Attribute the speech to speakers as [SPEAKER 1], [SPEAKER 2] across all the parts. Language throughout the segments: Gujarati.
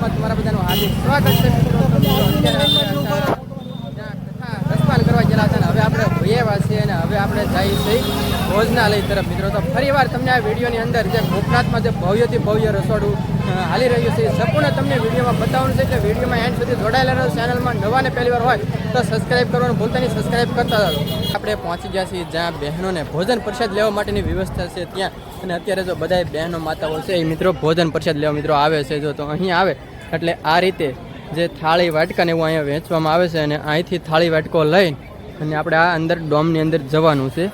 [SPEAKER 1] બ્લોગમાં તમારા બધાનું હાર્દિક સ્વાગત છે મિત્રો. રસપાન કરવા ગયેલા હતા ને હવે આપણે ભૈયાવા છીએ અને હવે આપણે જઈએ છીએ ભોજનાલય તરફ. મિત્રો, તો ફરીવાર તમને આ વિડીયોની અંદર જે ગોપનાથમાં જે ભવ્યથી ભવ્ય રસોડું હાલી રહ્યું છે સંપૂર્ણ તમને વિડીયોમાં બતાવવાનું છે. એટલે વિડીયોમાં એન્ડ સુધી જોડાયેલા રહો. ચેનલમાં નવા ને પહેલી વાર હોય તો સબસ્ક્રાઇબ કરવાનું ભૂલતા નહીં. સબસ્ક્રાઇબ કરતા આપણે પહોંચી ગયા છીએ જ્યાં બહેનોને ભોજન પ્રસાદ લેવા માટેની વ્યવસ્થા છે ત્યાં. અને અત્યારે જો બધા બહેનો માતાઓ છે એ મિત્રો ભોજન પ્રસાદ લેવા મિત્રો આવે છે. જો તો અહીં આવે એટલે આ રીતે જે થાળી વાટકાને એવું અહીંયા વેચવામાં આવે છે અને અહીંથી થાળી વાટકો લઈને અને આપણે આ અંદર ડોમની અંદર જવાનું છે.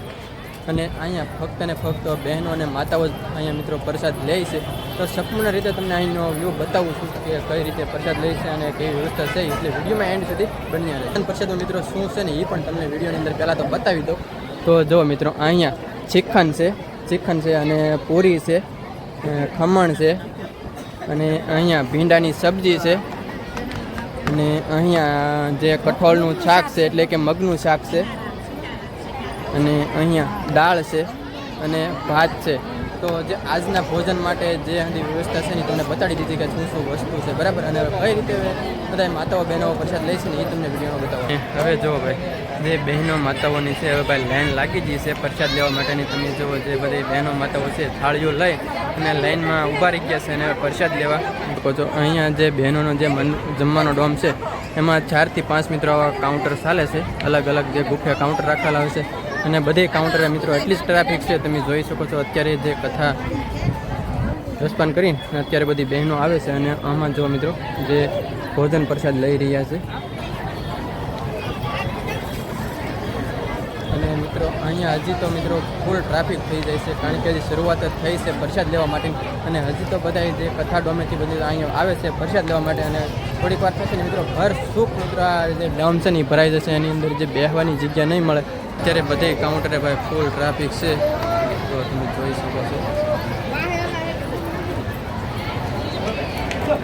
[SPEAKER 1] અને અહીંયા ફક્ત ને ફક્ત બહેનો અને માતાઓ જ અહીંયા મિત્રો પ્રસાદ લે છે. તો સંપૂર્ણ રીતે તમને અહીંનો વ્યૂ બતાવું છું કે કઈ રીતે પ્રસાદ લે છે અને કેવી વ્યવસ્થા છે. એટલે વિડીયોમાં એન્ડ સુધી બન્યા રહે પ્રસાદો મિત્રો શું છે ને એ પણ તમને વિડીયોની અંદર પહેલાં તો બતાવી દઉં. તો જો મિત્રો અહીંયા ચિકન છે ચિકન છે અને પૂરી છે ખમણ છે અને અહીંયા ભીંડાની સબ્જી છે. અને અહીંયા જે કઠોળનું શાક છે, એટલે કે મગનું શાક છે. અને અહીંયા દાળ છે અને ભાત છે. તો જે આજના ભોજન માટે જે એની વ્યવસ્થા છે ને તમને બતાડી દીધી કે શું શું વસ્તુ છે, બરાબર? અને કઈ રીતે બધા માતાઓ બહેનો પ્રસાદ લે છે ને એ તમને વિડીયોમાં બતાવો. હવે જો ભાઈ, જે બહેનો માતાઓની છે, હવે ભાઈ લાઈન લાગી ગઈ છે પ્રસાદ લેવા માટેની. તમે જુઓ જે બધી બહેનો માતાઓ છે, થાળીઓ લઈ અને લાઈનમાં ઊભા રહી ગયા છે અને પ્રસાદ લેવા શકો અહીંયા જે બહેનોનો જે મન, જમવાનો ડોમ છે, એમાં ચારથી પાંચ મિત્રો કાઉન્ટર ચાલે છે. અલગ અલગ જે ગુફે કાઉન્ટર રાખેલા હોય છે. અને બધે કાઉન્ટરે મિત્રો, એટલી જ ટ્રાફિક છે, તમે જોઈ શકો છો, અત્યારે જે કથા રસપાન કરીને અત્યારે બધી બહેનો આવે છે અને આમાં જો મિત્રો, જે ભોજન પ્રસાદ લઈ રહ્યા છે. અને મિત્રો, અહીંયા હજી તો મિત્રો ફૂલ ટ્રાફિક થઈ જાય છે, કારણ કે હજી શરૂઆત જ થઈ છે પ્રસાદ લેવા માટે. અને હજી તો બધા જે કથા ડોમેથી બધી અહીંયા આવે છે પ્રસાદ લેવા માટે અને થોડીક વાર થશે ને મિત્રો ભર સુખ મિત્રો, આ જે ડોમ છે ને ભરાઈ જશે, એની અંદર જે બેહવાની જગ્યા નહીં મળે. અત્યારે બધે કાઉન્ટરે ભાઈ ફૂલ ટ્રાફિક છે. તો તમે જોઈ શકો છો.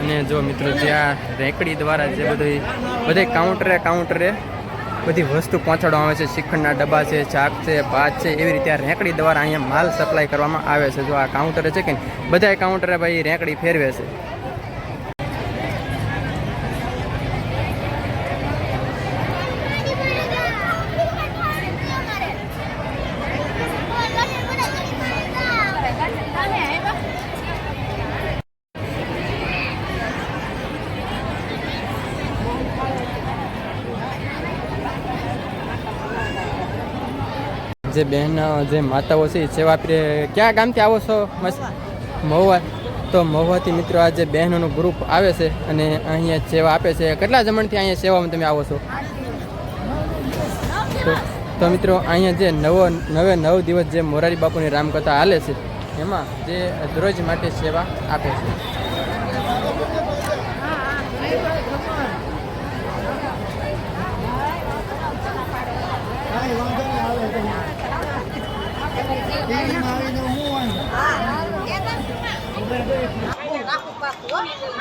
[SPEAKER 1] અને જો મિત્રો, જે આ રેકડી દ્વારા જે બધું બધે કાઉન્ટરે કાઉન્ટરે બધી વસ્તુ પહોંચાડવામાં આવે છે. શ્રીખંડના ડબ્બા છે ચાક છે, ભાત છે, એવી રીતે આ રેકડી દ્વારા અહીંયા માલ સપ્લાય કરવામાં આવે છે. જો આ કાઉન્ટરે છે કે બધા કાઉન્ટરે ભાઈ રેકડી ફેરવે છે. જે બહેન, જે માતાઓ છે સેવા આપી. રહી- ક્યાં ગામથી આવો છો? મહુવા. તો મહુવાથી મિત્રો આ જે બહેનોનું ગ્રુપ આવે છે અને અહીંયા સેવા આપે છે. કેટલા જમણથી અહીંયા સેવામાં તમે આવો છો? તો મિત્રો અહીંયા જે નવો, નવે, નવ દિવસ જે મોરારી બાપુની રામકથા હાલે છે, એમાં જે દરરોજ માટે સેવા આપે છે. 对，然后，然后把玻璃扔，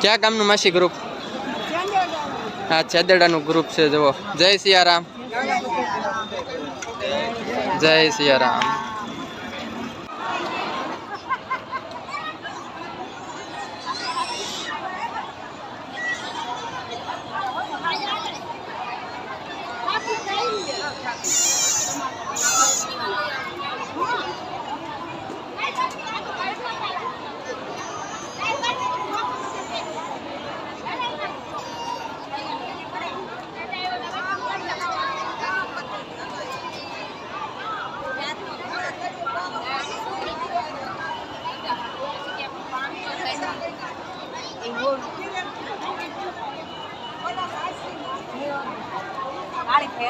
[SPEAKER 1] क्या काम नु मासी
[SPEAKER 2] ग्रुप अच्छा ग्रुप से जो जय सिया राम जय सिया राम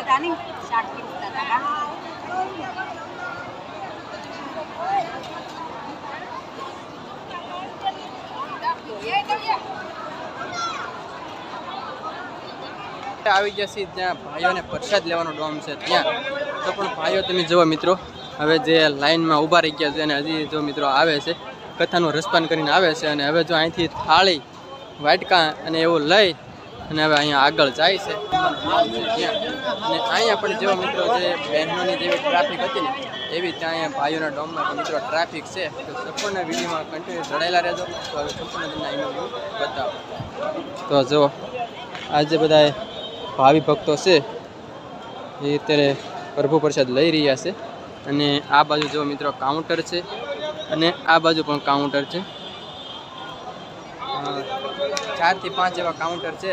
[SPEAKER 2] પીરસતા હતા
[SPEAKER 1] આવી ગયા ત્યાં ભાઈઓને પ્રસાદ લેવાનો ડોમ છે ત્યાં. તો પણ ભાઈઓ, તમે જુઓ મિત્રો, હવે જે લાઈનમાં ઊભા રહી ગયા છે અને હજી જો મિત્રો આવે છે, કથાનું રસપાન કરીને આવે છે અને હવે જો અહીંથી થાળી, વાટકા અને એવું લઈ અને હવે અહીંયા આગળ જાય છે. અને અહીંયા પણ જેવા મિત્રો જે બહેનોની જેવી ટ્રાફિક હતી ને, એવી ત્યાં અહીંયા ભાઈઓના ડોમમાં મિત્રો ટ્રાફિક છે. તો સંપૂર્ણ વિડીયોમાં કન્ટિન્યુ જોડાયેલા રહેજો. તો હવે સંપૂર્ણ તમને અહીંનો બતાવો. તો જો આજે બધા ભાવિ ભક્તો છે, એ અત્યારે પ્રભુ પ્રસાદ લઈ રહ્યા છે. અને આ બાજુ જો મિત્રો કાઉન્ટર છે, અને આ બાજુ પણ કાઉન્ટર છે. ચારથી પાંચ એવા કાઉન્ટર છે.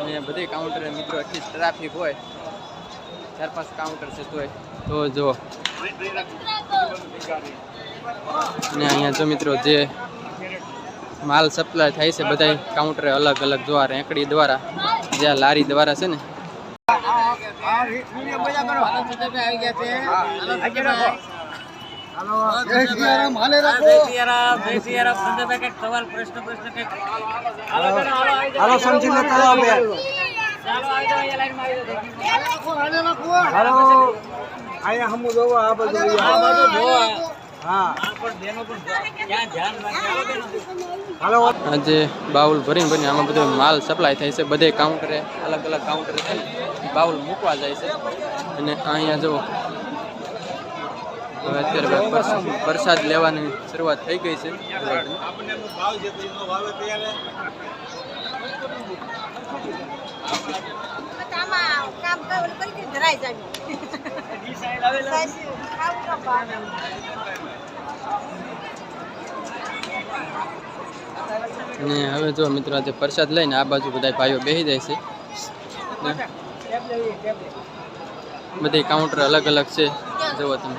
[SPEAKER 1] અને બધી કાઉન્ટરે મિત્રો એટલી ટ્રાફિક હોય ચાર પાંચ કાઉન્ટર છે તોય. તો જો. અને અહીંયા જો મિત્રો જે માલ સપ્લાય થાય છે બધા કાઉન્ટરે અલગ અલગ દ્વારા રેંકડી દ્વારા જે આ લારી દ્વારા છે ને.
[SPEAKER 3] હાલો સમજી લો હાલો અહીંયા હમું જોવો આ બધું હા. હાલો.
[SPEAKER 1] આજે બાઉલ ભરીને ભરીને આમાં બધો માલ સપ્લાય થાય છે બધે કાઉન્ટરે અલગ અલગ કાઉન્ટરે છે બાઉલ મૂકવા જાય છે. અને અહીંયા જુઓ હવે અત્યારે વરસાદ લેવાની શરૂઆત થઈ ગઈ છે
[SPEAKER 2] ન
[SPEAKER 1] હવે જો મિત્રો આજે પ્રસાદ લઈને આ બાજુ બધા ભાઈઓ બેસી જાય છે. બધી કાઉન્ટર અલગ અલગ છે. જુઓ તમે.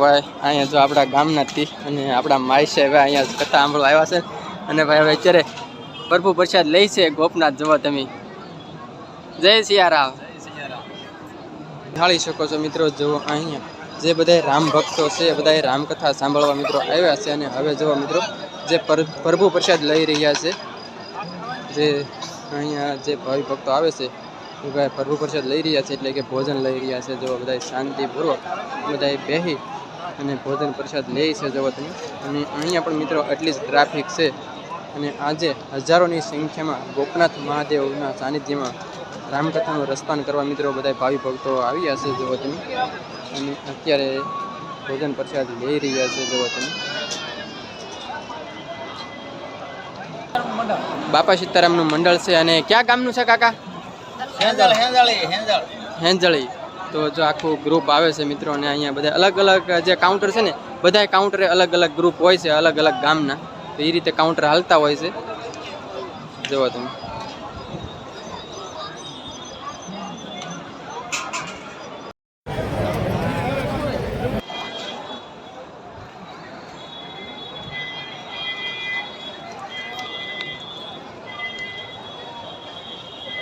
[SPEAKER 1] ભાઈ, અહીંયા જો આપણા ગામના તી અને આપણા માઈ છે અહીંયા કથા સાંભળવા આવ્યા છે. અને ભાઈ, હવે અત્યારે પ્રભુ પ્રસાદ લઈ છે ગોપનાથ જવા તમે. જય સિયારામ. જાળી શકો છો મિત્રો જુઓ અહીંયા જે બધા રામ ભક્તો છે બધા રામકથા સાંભળવા મિત્રો આવ્યા છે અને હવે જુઓ મિત્રો, જે પ્રભુ પ્રસાદ લઈ રહ્યા છે. જે અહીંયા જે ભાવિ ભક્તો આવે છે ભાઈ પ્રભુ પ્રસાદ લઈ રહ્યા છે એટલે કે ભોજન લઈ રહ્યા છે. જો બધા શાંતિપૂર્વક બધા બેસી અને ભોજન પ્રસાદ લે છે તમે અને અહીંયા પણ મિત્રો એટલી જ ટ્રાફિક છે. અને આજે હજારોની સંખ્યામાં ગોપનાથ મહાદેવના સાનિધ્યમાં રામકથાનું રસ્તાન કરવા મિત્રો બધા ભાવિ ભક્તો આવ્યા છે તમે અને અત્યારે ભોજન પ્રસાદ લઈ રહ્યા છે તમે બાપા સીતારામનું મંડળ છે અને ક્યાં ગામનું છે કાકા? હેંજળી તો જો આખું ગ્રુપ આવે છે મિત્રો અને અહીંયા બધા અલગ અલગ જે કાઉન્ટર છે ને બધા કાઉન્ટરે અલગ અલગ ગ્રુપ હોય છે, અલગ અલગ ગામના. તો એ રીતે કાઉન્ટર હાલતા હોય છે. જોવા તમે.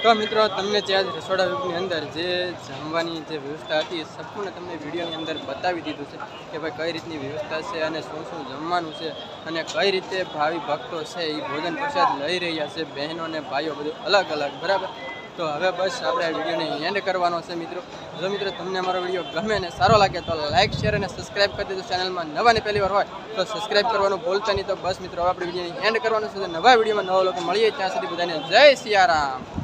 [SPEAKER 1] તો મિત્રો, તમને જે આજ રસોડા વિભાગની અંદર જે જમવાની જે વ્યવસ્થા હતી એ સંપૂર્ણ તમને વિડીયોની અંદર બતાવી દીધું છે કે ભાઈ કઈ રીતની વ્યવસ્થા છે અને શું શું જમવાનું છે અને કઈ રીતે ભાવિ ભક્તો છે એ ભોજન પ્રસાદ લઈ રહ્યા છે, બહેનો અને ભાઈઓ બધું અલગ અલગ, બરાબર? તો હવે બસ આપણે આ વિડીયોને એન્ડ કરવાનો છે મિત્રો. જો મિત્રો, તમને અમારો વીડિયો ગમે અને સારો લાગે તો લાઇક શેર અને સબસ્ક્રાઇબ કરી દેજો. ચેનલમાં નવા ને પહેલી વાર હોય તો સબસ્ક્રાઇબ કરવાનું ભૂલતા નહીં. તો બસ મિત્રો આપણે વિડીયોને એન્ડ કરવાનું છે. નવા વિડીયોમાં નવા લોકો મળીએ ત્યાં સુધી બધાને જય સિયારામ.